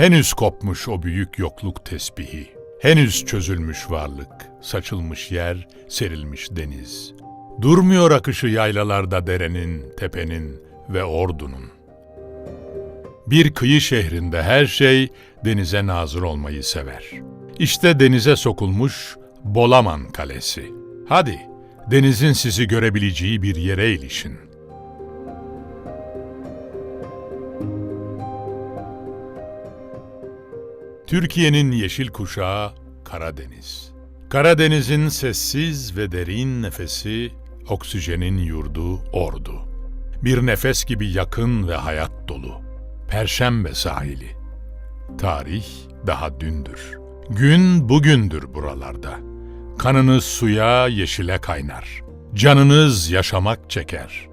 Henüz kopmuş o büyük yokluk tesbihi. Henüz çözülmüş varlık, saçılmış yer, serilmiş deniz. Durmuyor akışı yaylalarda derenin, tepenin ve ordunun. Bir kıyı şehrinde her şey denize nazır olmayı sever. İşte denize sokulmuş Bolaman Kalesi. Hadi denizin sizi görebileceği bir yere ilişin. Türkiye'nin yeşil kuşağı Karadeniz. Karadeniz'in sessiz ve derin nefesi, oksijenin yurdu Ordu. Bir nefes gibi yakın ve hayat dolu. Perşembe sahili. Tarih daha dündür. Gün bugündür buralarda. Kanınız suya, yeşile kaynar. Canınız yaşamak çeker.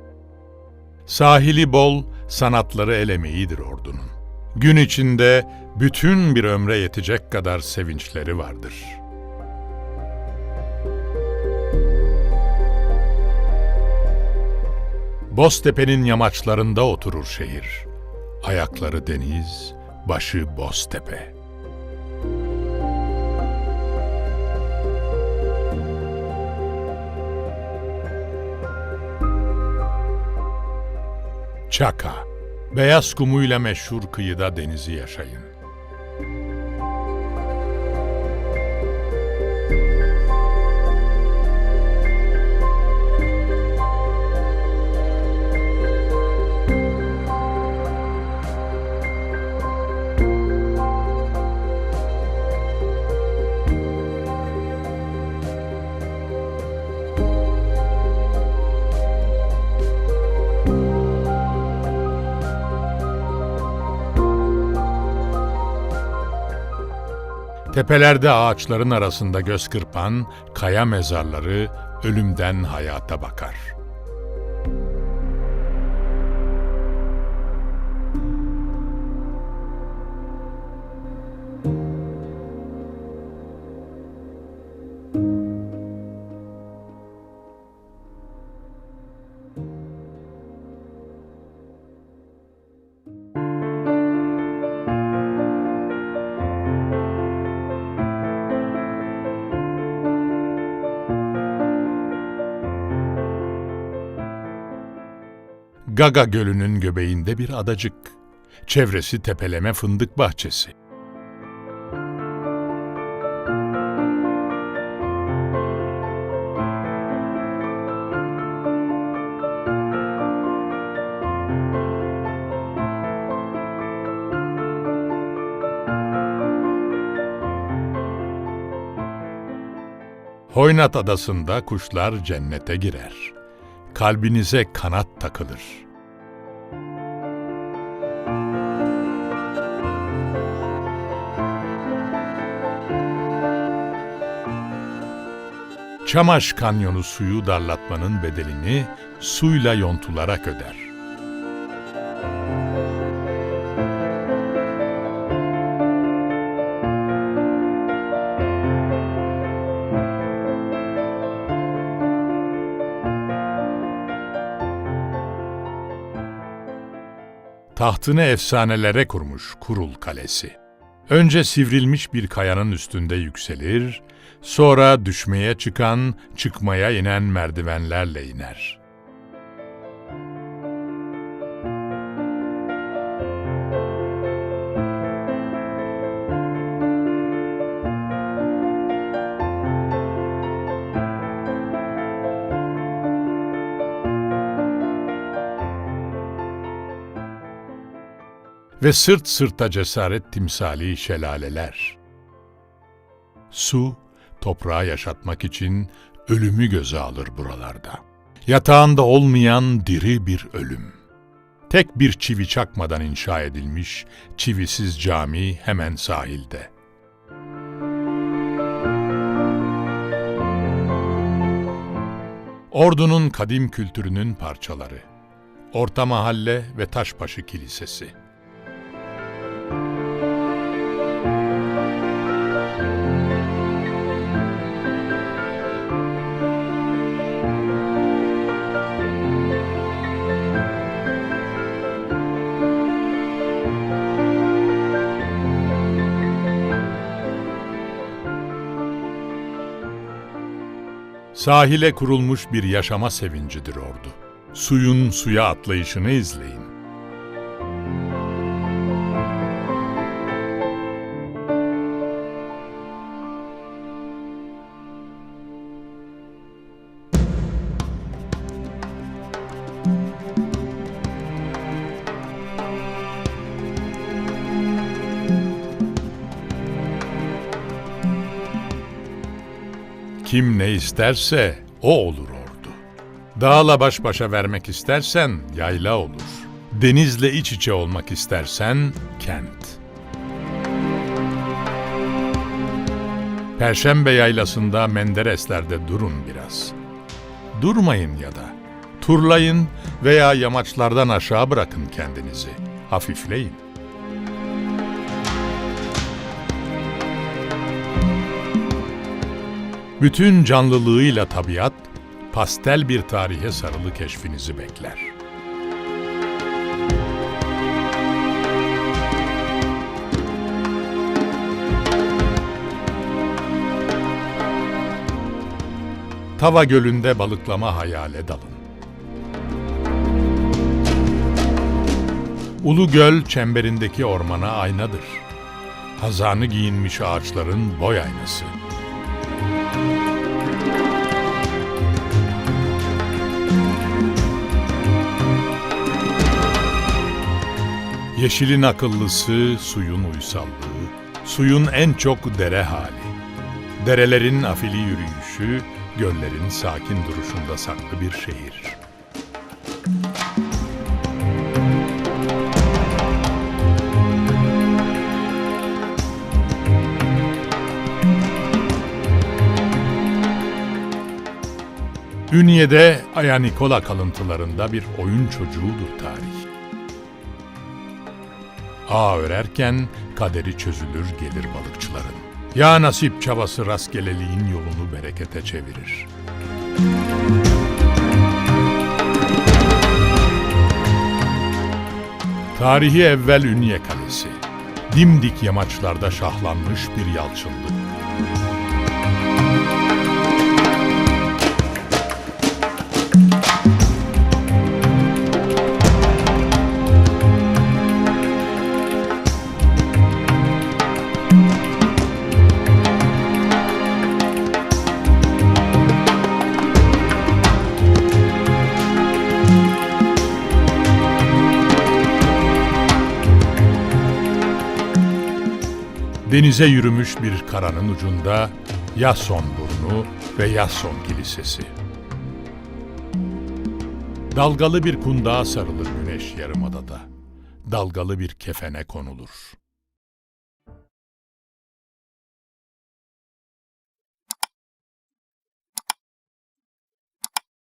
Sahili bol, sanatları elemeğidir ordunun. Gün içinde bütün bir ömre yetecek kadar sevinçleri vardır. Boztepe'nin yamaçlarında oturur şehir. Ayakları deniz, başı Boztepe. Çaka Beyaz kumuyla meşhur kıyıda denizi yaşayın. Tepelerde ağaçların arasında göz kırpan kaya mezarları ölümden hayata bakar. Gaga Gölü'nün göbeğinde bir adacık. Çevresi tepeleme fındık bahçesi. Hoynat adasında kuşlar cennete girer. Kalbinize kanat takılır. Çamaş kanyonu suyu darlatmanın bedelini suyla yontularak öder. Tahtını efsanelere kurmuş Kurul Kalesi. Önce sivrilmiş bir kayanın üstünde yükselir, sonra düşmeye çıkan, çıkmaya inen merdivenlerle iner. ve sırt sırta cesaret timsali şelaleler. Su, toprağı yaşatmak için ölümü göze alır buralarda. Yatağında olmayan diri bir ölüm. Tek bir çivi çakmadan inşa edilmiş çivisiz cami hemen sahilde. Ordu'nun kadim kültürünün parçaları. Orta Mahalle ve Taşbaşı Kilisesi. Sahile kurulmuş bir yaşama sevincidir ordu. Suyun suya atlayışını izleyin. Kim ne isterse o olur ordu. Dağla baş başa vermek istersen yayla olur. Denizle iç içe olmak istersen kent. Perşembe yaylasında Menderesler'de durun biraz. Durmayın ya da. Turlayın veya yamaçlardan aşağı bırakın kendinizi. Hafifleyin. Bütün canlılığıyla tabiat, pastel bir tarihe sarılı keşfinizi bekler. Tava Gölü'nde balıklama hayale dalın. Ulu Göl çemberindeki ormana aynadır. Hazanı giyinmiş ağaçların boy aynası. Yeşilin akıllısı, suyun uysallığı, suyun en çok dere hali. Derelerin afili yürüyüşü, göllerin sakin duruşunda saklı bir şehir. Ünye'de Aya Nikola kalıntılarında bir oyun çocuğudur tarih. Ağ örerken kaderi çözülür gelir balıkçıların. Ya nasip çabası rastgeleliğin yolunu berekete çevirir. Tarihi evvel Ünye Kalesi. Dimdik yamaçlarda şahlanmış bir yalçınlık. Denize yürümüş bir karanın ucunda Yason burnu ve Yason kilisesi. Dalgalı bir kundağa sarılır güneş yarımadada. Dalgalı bir kefene konulur.